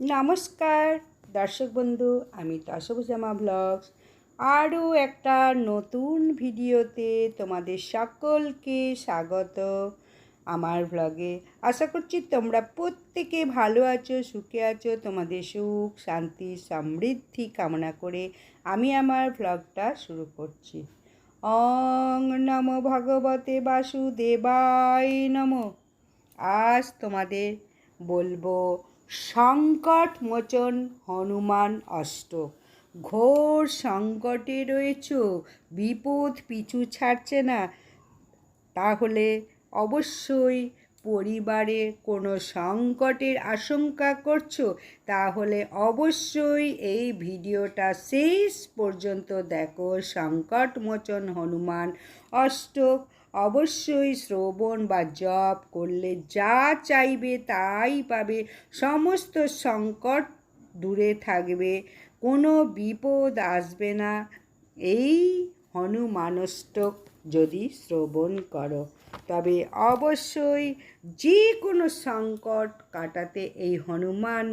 নমস্কার, দর্শক বন্ধু, আমি তসবুজামা ব্লগস। আরও একটা নতুন ভিডিওতে তোমাদের সকলকে স্বাগত আমার ব্লগে। আশা করছি তোমরা প্রত্যেকে ভালো আছো, সুখে আছো। তোমাদের সুখ, শান্তি, সমৃদ্ধি কামনা করে আমি আমার ব্লগটা শুরু করছি। অং নম ভগবতে বাসুদেবায় নম। আজ তোমাদের বলব সংকট মোচন হনুমান অষ্টক ঘোর সংকটে রয়েছ, বিপদ পিছু ছাড়ছে না। তাহলে অবশ্যই পরিবারে কোনো সংকটের আশঙ্কা করছ? তাহলে অবশ্যই এই ভিডিওটা শেষ পর্যন্ত দেখো। সংকট মোচন হনুমান অষ্টক অবশ্যই শ্রবণ বা জপ করলে যা চাইবে তাই পাবে। সমস্ত সংকট দূরে থাকবে, কোনো বিপদ আসবে না। এই হনুমানষ্টক যদি শ্রবণ করো, তবে অবশ্যই যে কোনো সংকট কাটাতে এই হনুমান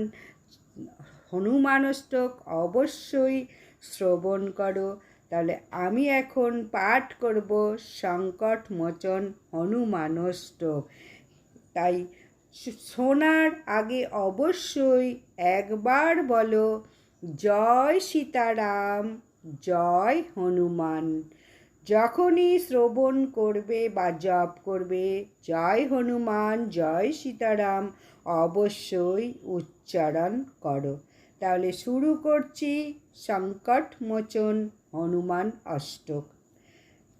হনুমানষ্টক অবশ্যই শ্রবণ করো। তাহলে আমি এখন পাঠ করব সংকট মোচন হনুমানষ্টক তাই শোনার আগে অবশ্যই একবার বলো, জয় সীতারাম, জয় হনুমান। যখনই শ্রবণ করবে বা জপ করবে, জয় হনুমান, জয় সীতারাম, অবশ্যই উচ্চারণ করো। তাহলে শুরু করছি সংকট মোচন হনুমান অষ্টক।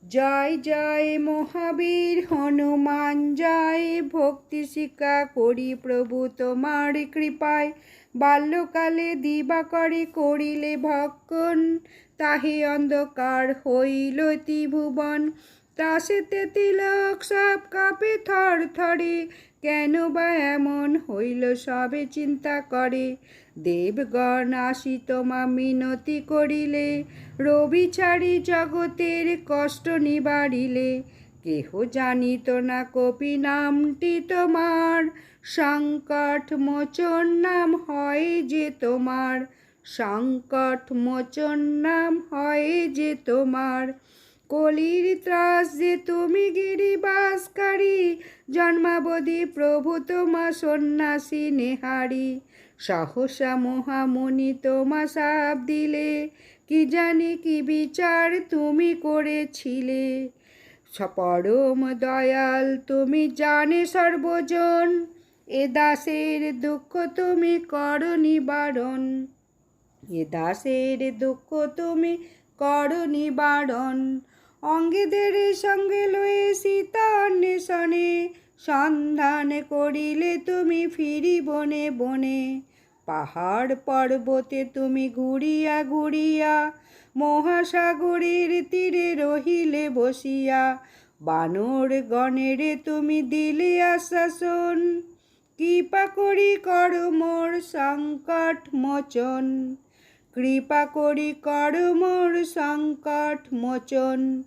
জয় জয় মহাবীর, হনুমান জয়। ভক্তি শিক্ষা করি প্রভু তোমার কৃপায়। বাল্যকালে দিবাকরে করিলে ভক্ষণ। তাহে অন্ধকার হইল ত্রিভুবন। তাসেতে তিলক সব কাপে থর থরে কেন বা এমন হইল সবে চিন্তা করে। দেবগণ আসি তোমা মিনতি করিলে, রবি ছাড়ি জগতের কষ্ট নিবারিলে। কেহ জানিত না কপি নামটি তোমার, সংকট মোচন নাম হয় যে তোমার। সংকট মোচন নাম হয় যে তোমার। কলির ত্রাস যে তুমি গিরিবাসকারী, জন্মাবধি প্রভু তোমা সন্ন্যাসী নেহারি। সহসা মহামণি তোমা সাপ দিলে, কি জানি কি বিচার তুমি করেছিলে। পরম দয়াল তুমি জানে সর্বজন, এ দাসের দুঃখ তুমি কর নিবারণ। এ দাসের দুঃখ তুমি কর নিবারণ। অঙ্গেদের সঙ্গে লয়ে সীতা অন্বেষণে সন্ধান করিলে তুমি ফিরি বনে বনে। পাহাড় পর্বতে তুমি ঘুরিয়া ঘুরিয়া, মহাসাগরের তীরে রহিলে বসিয়া। বানর গণেরে তুমি দিলে আশ্বাসন, কৃপা করি কর মোর সংকট মোচন। কৃপা করি কর মোর সংকট মোচন।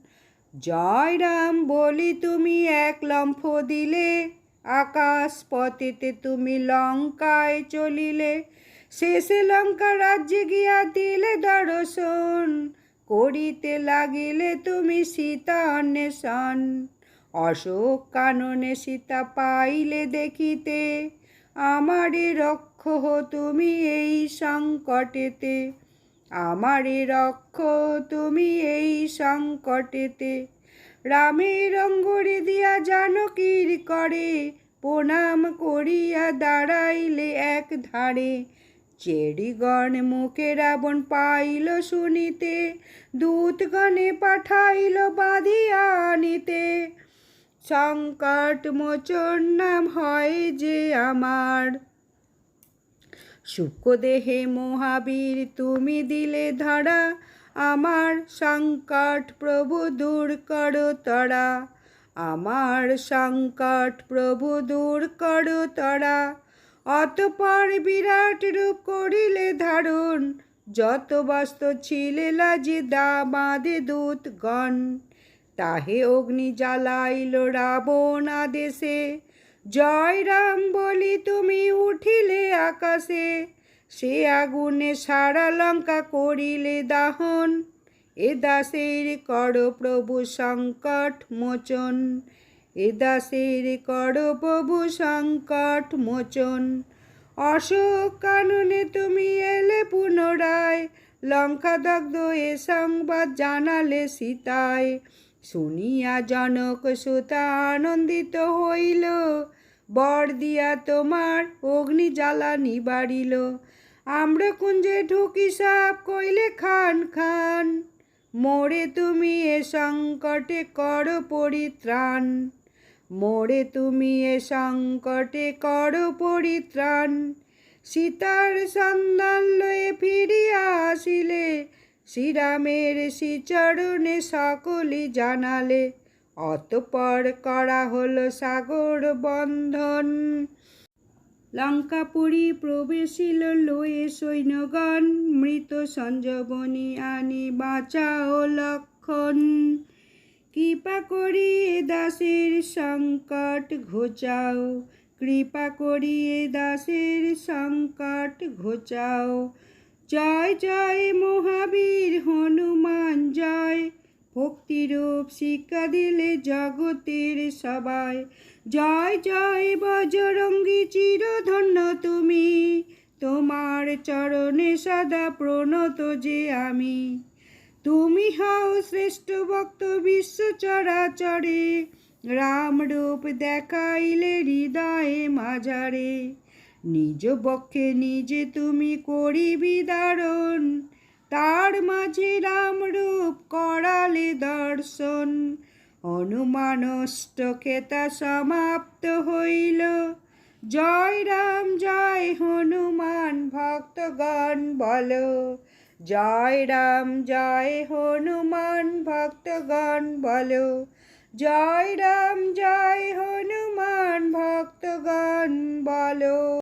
জয় রাম, বলি তুমি এক লম্ফ দিলে, আকাশ পথেতে তুমি লঙ্কায় চলিলে। শেষে লঙ্কা রাজ্যে গিয়া দিলে দর্শন, করিতে লাগিলে তুমি সীতা অন্বেষণ। অশোক কাননে সীতা পাইলে দেখিতে, আমারে রক্ষ তুমি এই সংকটেতে। আমারে রক্ষ তুমি এই সংকটেতে। রামের অঙ্গরে দিয়া জানকীর করে, প্রণাম করিয়া দাঁড়াইলে এক ধারে। চেরিগণ মুখে রাবণ পাইল শুনিতে, দূতগণে পাঠাইল বাঁধিয়া আনিতে। সংকট মোচন নাম হয় যে আমার। দেহে মহাবীর তুমি দিলে ধরা, আমার সংকট প্রভু দূর করো তরা, আমার সংকট প্রভু দূর করো তরা। অতপর বিরাট রূপ করিলে ধারণ, যত বাস্ত ছিলে লাজে দা বাঁধে দূতগণ। তাহে অগ্নি জ্বালাইল রাবণ আদেশে, জয় রাম বলি তুমি আকাশে, সে আগুনে সারা লঙ্কা করিলে দাহন। এ দাসের কর প্রভু সংকট মোচন। এ দাসের কর প্রভু সংকট মোচন। অশোক কাননে তুমি এলে পুনরায়, লঙ্কা দগ্ধ এ সংবাদ জানালে সীতায়। শুনিয়া জনক সুতা আনন্দিত হইল বর দিয়া তোমার অগ্নি জ্বালানি বাড়িল আমরা কুঞ্জে ঢুকি সাপ কইলে, খান খান, মোরে তুমি এ সংকটে কর পরিত্রাণ, মোরে তুমি এ সংকটে কর পরিত্রাণ। সীতার সন্ধান লয়ে ফিরিয়া আসিলে, শ্রীরামের শ্রীচরণে সকলে জানালে অতপর করা হলো সাগর বন্ধন। লঙ্কাপুরী প্রবেশিল লয়ে সৈন্যগণ, মৃত সঞ্জীবনী আনি বাঁচাও লক্ষণ। কৃপা করি দাসের সংকট ঘোচাও, কৃপা করি দাসের সংকট ঘোচাও। জয় জয় মহাবীর হনুমান। ভক্তিরূপ শিক্ষা দিলে জগতের সবাই। জয় জয় বজরঙ্গী চিরধন্য তুমি। তোমার চরণে সদা প্রণত যে আমি। তুমি হও শ্রেষ্ঠ ভক্ত বিশ্ব চরাচরে। রাম রূপ দেখাইলে হৃদয়ে মাঝারে। নিজ বক্ষে নিজে তুমি করিবি দারণ তার মাঝে রামরূপ করালে দর্শন। অনুমানষ্টকেতা সমাপ্ত হইল। জয় রাম, জয় হনুমান, ভক্তগণ বল। জয় রাম, জয় হনুমান, ভক্তগণ বল। জয় রাম, জয় হনুমান, ভক্তগণ বল।